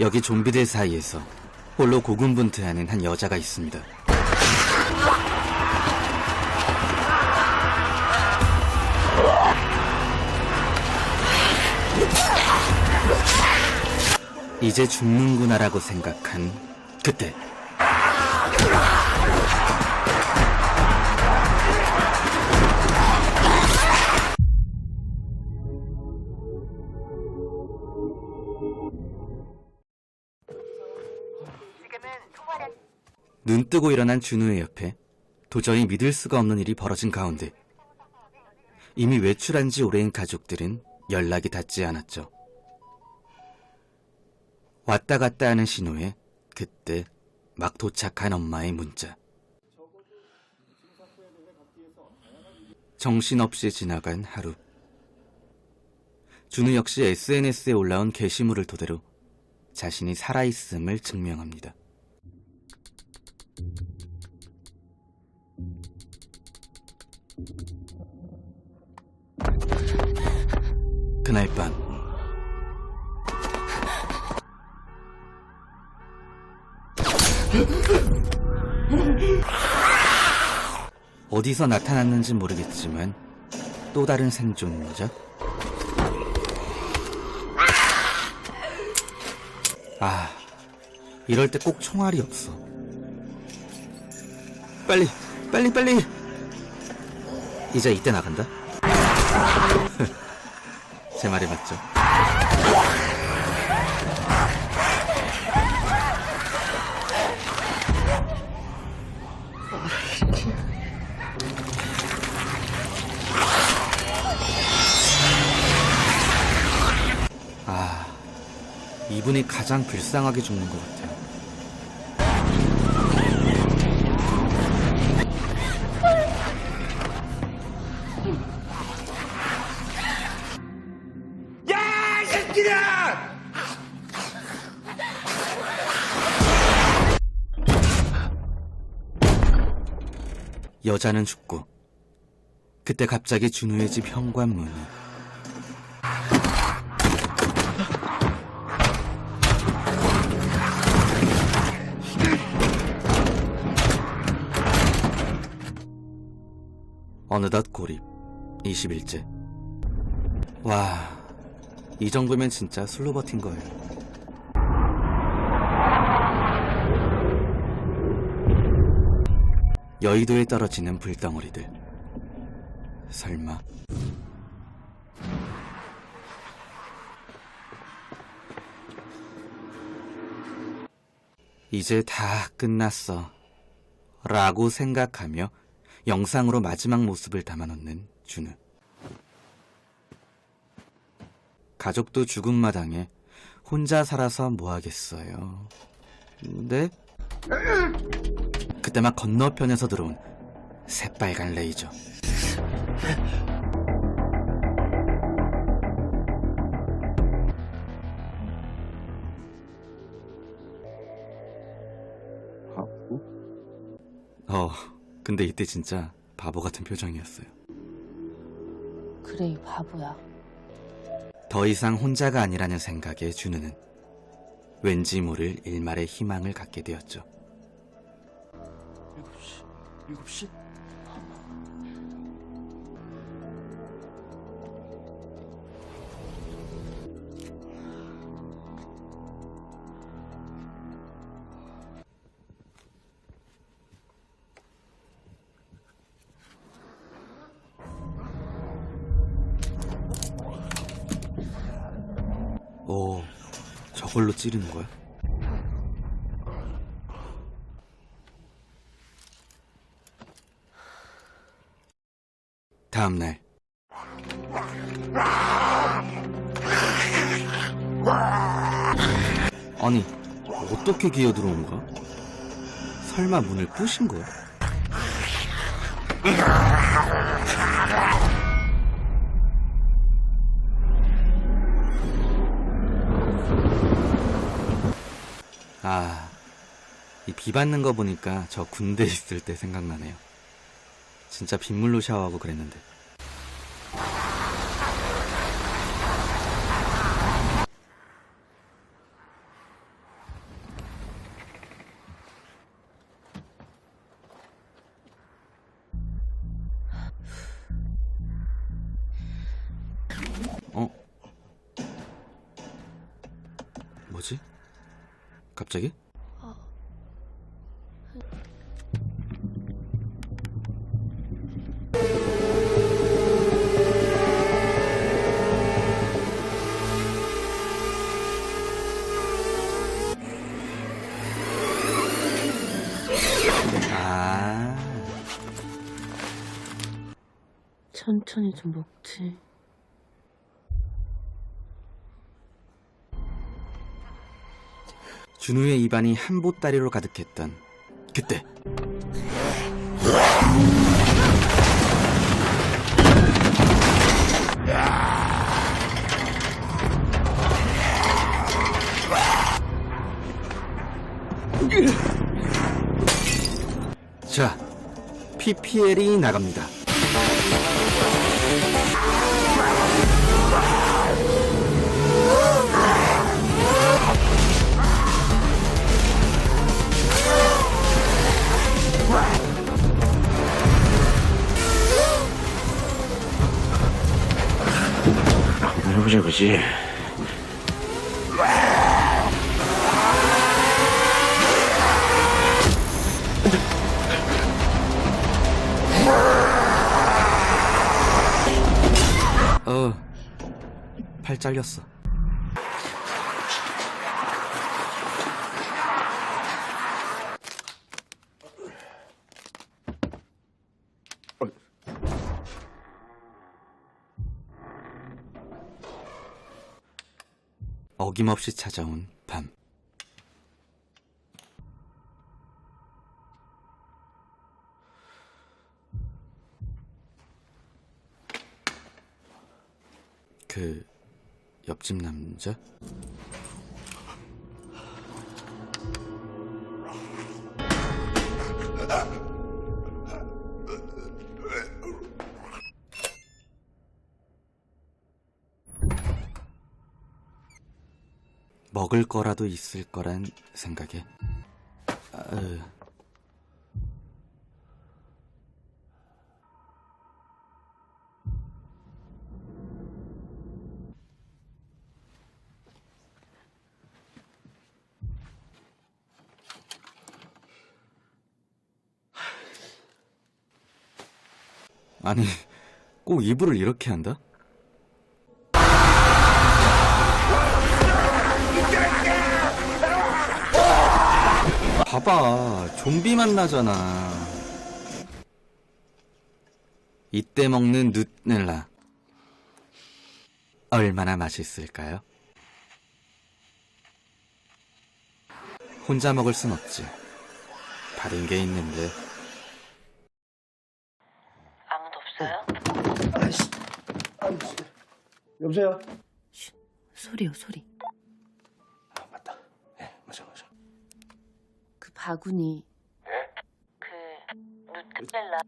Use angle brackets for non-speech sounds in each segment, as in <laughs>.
여기 좀비들 사이에서 홀로 고군분투하는 한 여자가 있습니다. 이제 죽는구나라고 생각한 그때 눈 뜨고 일어난 준우의 옆에 도저히 믿을 수가 없는 일이 벌어진 가운데 이미 외출한 지 오래인 가족들은 연락이 닿지 않았죠. 왔다 갔다 하는 신호에 그때 막 도착한 엄마의 문자. 정신없이 지나간 하루. 준우 역시 SNS에 올라온 게시물을 토대로 자신이 살아있음을 증명합니다. 그날 밤. 어디서 나타났는지 모르겠지만 또 다른 생존자? 아 이럴 때 꼭 총알이 없어 빨리 빨리 빨리. 이제 이때 나간다? <laughs> 제 말이 맞죠? 아 이분이 가장 불쌍하게 죽는 것 같아요 여자는 죽고 그때 갑자기 준우의 집 현관문이 어느덧 고립 20일째. 와 이 정도면 진짜 술로 버틴 거예요 여의도에 떨어지는 불덩어리들. 설마. 이제 다 끝났어. 라고 생각하며 영상으로 마지막 모습을 담아놓는 준우. 가족도 죽음 마당에 혼자 살아서 뭐 하겠어요. 근데 그때 막 건너편에서 들어온 새빨간 레이저. 어, 근데 이때 진짜 바보 같은 표정이었어요. 그래 이 바보야. 더 이상 혼자가 아니라는 생각에 준우는 왠지 모를 일말의 희망을 갖게 되었죠. 7시? 7시? 오, 저걸로 찌르는 거야? 다음 날. 아니, 어떻게 기어 들어온 거야? 설마 문을 부신 거야? 아, 이 비 받는 거 보니까 저 군대 있을 때 생각나네요. 진짜 빗물로 샤워하고 그랬는데. 어? 뭐지? 갑자기? 천천히 좀 먹지. 준우의 입안이 한 보따리로 가득했던 그때 자, PPL이 나갑니다. 그지 어, 팔 잘렸어. 어김없이 찾아온 밤. 그 옆집 남자? 먹을 거라도 있을 거란 생각에 아, 으. 아니 꼭 이불을 이렇게 한다? 봐봐, 좀비 만나잖아. 이때 먹는 누텔라. 얼마나 맛있을까요? 혼자 먹을 순 없지. 다른 게 있는데. 아무도 없어요? 여보세요 소리요, 소리. 바구니. 예? 그 누텔라,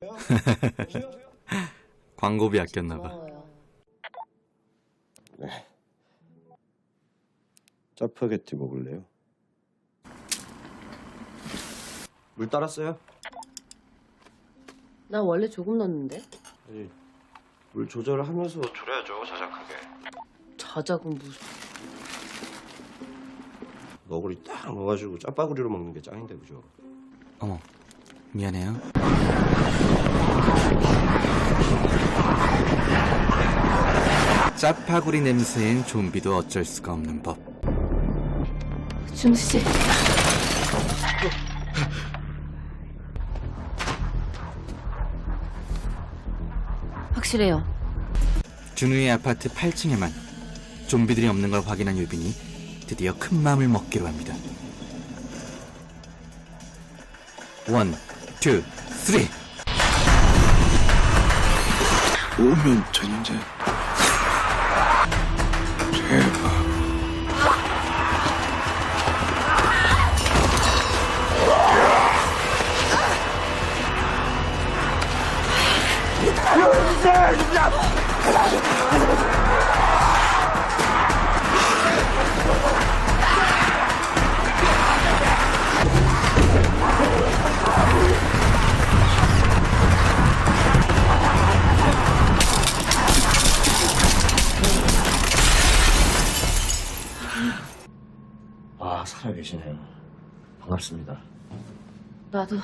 누텔라. <laughs> 광고비 아꼈나봐. 고마워요. 짜파게티 먹을래요? 물 따랐어요? 나 원래 조금 넣었는데. 아니 물 조절을 하면서 졸여야죠 자작하게 저작은 무슨. 너구리 딱 넣어가지고 짜파구리로 먹는 게 짱인데 그죠? 어머, 미안해요. 짜파구리 냄새엔 좀비도 어쩔 수가 없는 법. 준우 씨. 확실해요. 준우의 아파트 8층에만 좀비들이 없는 걸 확인한 유빈이 드디어 큰 맘을 먹기로 합니다. 원, 투, 쓰리! 오면 전쟁. 제발. 살아계시네요. 반갑습니다. 나도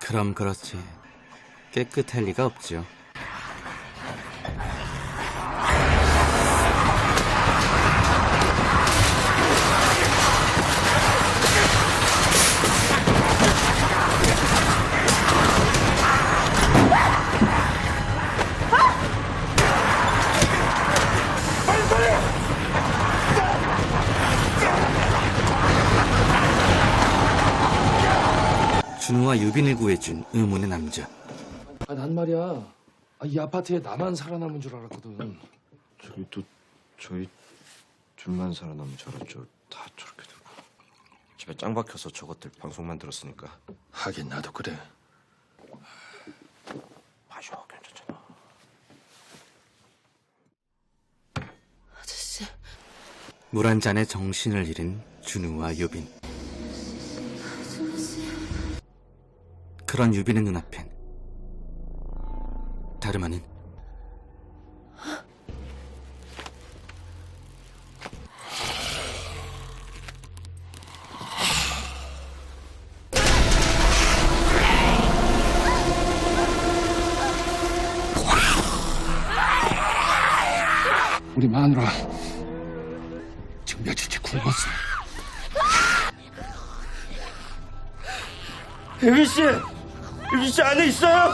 그럼 그렇지. 깨끗할 리가 없죠. 준우와 유빈을 구해준 의문의 남자. 아, 난 말이야. 아, 이 아파트에 나만 살아남은 줄 알았거든. 저기 또 저희 둘만 살아남은 줄 알았죠. 다 저렇게 되고. 집에 짱 박혀서 저것들 방송만 들었으니까. 하긴 나도 그래. 마셔, 괜찮잖아. 아저씨 물 한 잔에 정신을 잃은 준우와 유빈. 그런 유빈의 눈앞엔 다름 아닌 우리 마누라 지금 며칠째 굶었어. 혜빈 씨, 씨 안에 있어요.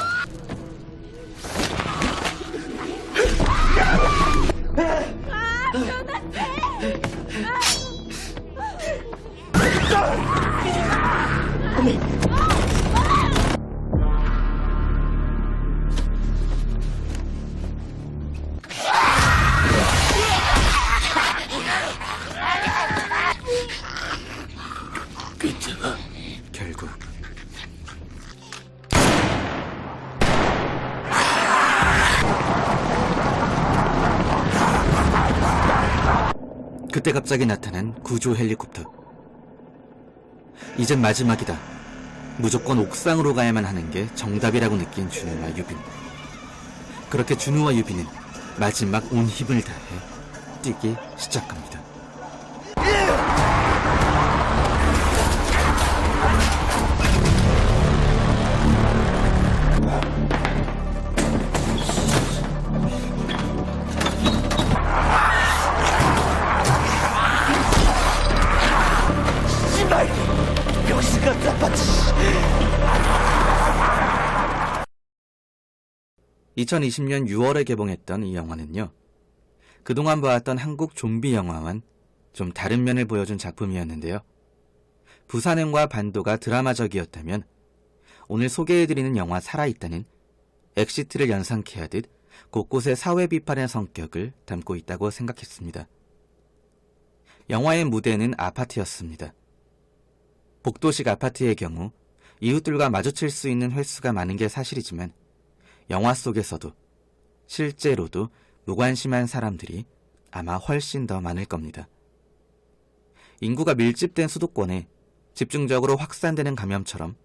결국 그때 갑자기 나타난 구조 헬리콥터. 이젠 마지막이다. 무조건 옥상으로 가야만 하는 게 정답이라고 느낀 준우와 유빈. 그렇게 준우와 유빈은 마지막 온 힘을 다해 뛰기 시작합니다. (2020년 6월에) 개봉했던 이 영화는요 그동안 보았던 한국 좀비 영화와는 좀 다른 면을 보여준 작품이었는데요 부산행과 반도가 드라마적이었다면 오늘 소개해드리는 영화 살아있다는 엑시트를 연상케 하듯 곳곳에 사회 비판의 성격을 담고 있다고 생각했습니다. 영화의 무대는 아파트였습니다. 복도식 아파트의 경우 이웃들과 마주칠 수 있는 횟수가 많은 게 사실이지만 영화 속에서도 실제로도 무관심한 사람들이 아마 훨씬 더 많을 겁니다. 인구가 밀집된 수도권에 집중적으로 확산되는 감염처럼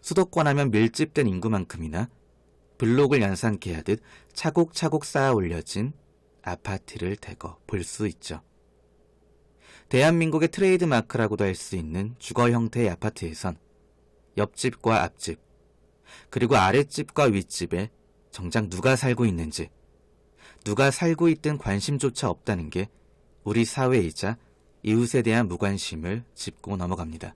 수도권 하면 밀집된 인구만큼이나 블록을 연상케 하듯 차곡차곡 쌓아 올려진 아파트를 대거 볼 수 있죠. 대한민국의 트레이드 마크라고도 할 수 있는 주거 형태의 아파트에선 옆집과 앞집, 그리고 아랫집과 윗집에 정작 누가 살고 있는지, 누가 살고 있든 관심조차 없다는 게 우리 사회이자 이웃에 대한 무관심을 짚고 넘어갑니다.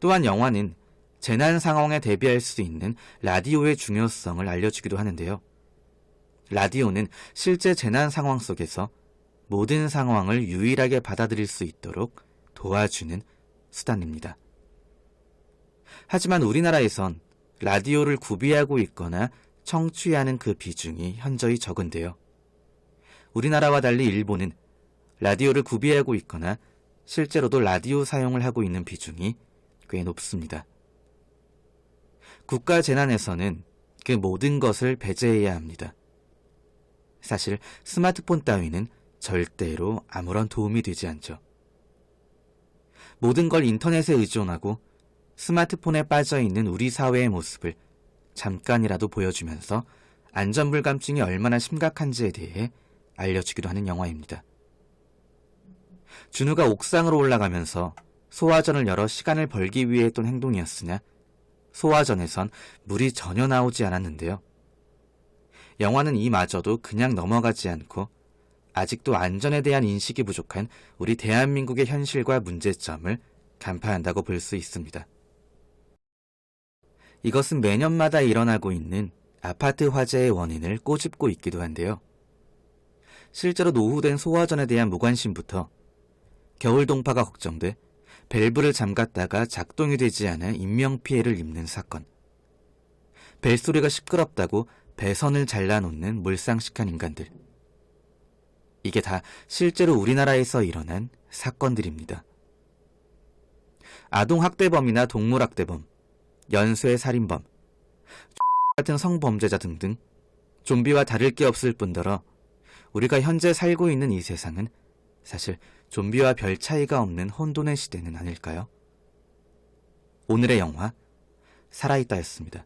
또한 영화는 재난 상황에 대비할 수 있는 라디오의 중요성을 알려주기도 하는데요. 라디오는 실제 재난 상황 속에서 모든 상황을 유일하게 받아들일 수 있도록 도와주는 수단입니다. 하지만 우리나라에선 라디오를 구비하고 있거나 청취하는 그 비중이 현저히 적은데요. 우리나라와 달리 일본은 라디오를 구비하고 있거나 실제로도 라디오 사용을 하고 있는 비중이 꽤 높습니다. 국가 재난에서는 그 모든 것을 배제해야 합니다. 사실 스마트폰 따위는 절대로 아무런 도움이 되지 않죠. 모든 걸 인터넷에 의존하고 스마트폰에 빠져 있는 우리 사회의 모습을 잠깐이라도 보여주면서 안전불감증이 얼마나 심각한지에 대해 알려주기도 하는 영화입니다. 준우가 옥상으로 올라가면서 소화전을 열어 시간을 벌기 위해 했던 행동이었으나 소화전에선 물이 전혀 나오지 않았는데요. 영화는 이마저도 그냥 넘어가지 않고 아직도 안전에 대한 인식이 부족한 우리 대한민국의 현실과 문제점을 간파한다고 볼 수 있습니다. 이것은 매년마다 일어나고 있는 아파트 화재의 원인을 꼬집고 있기도 한데요. 실제로 노후된 소화전에 대한 무관심부터 겨울 동파가 걱정돼 밸브를 잠갔다가 작동이 되지 않아 인명피해를 입는 사건. 벨소리가 시끄럽다고 배선을 잘라놓는 몰상식한 인간들. 이게 다 실제로 우리나라에서 일어난 사건들입니다. 아동학대범이나 동물학대범, 연쇄 살인범, <laughs> 같은 성범죄자 등등 좀비와 다를 게 없을 뿐더러 우리가 현재 살고 있는 이 세상은 사실 좀비와 별 차이가 없는 혼돈의 시대는 아닐까요? 오늘의 영화 살아있다였습니다.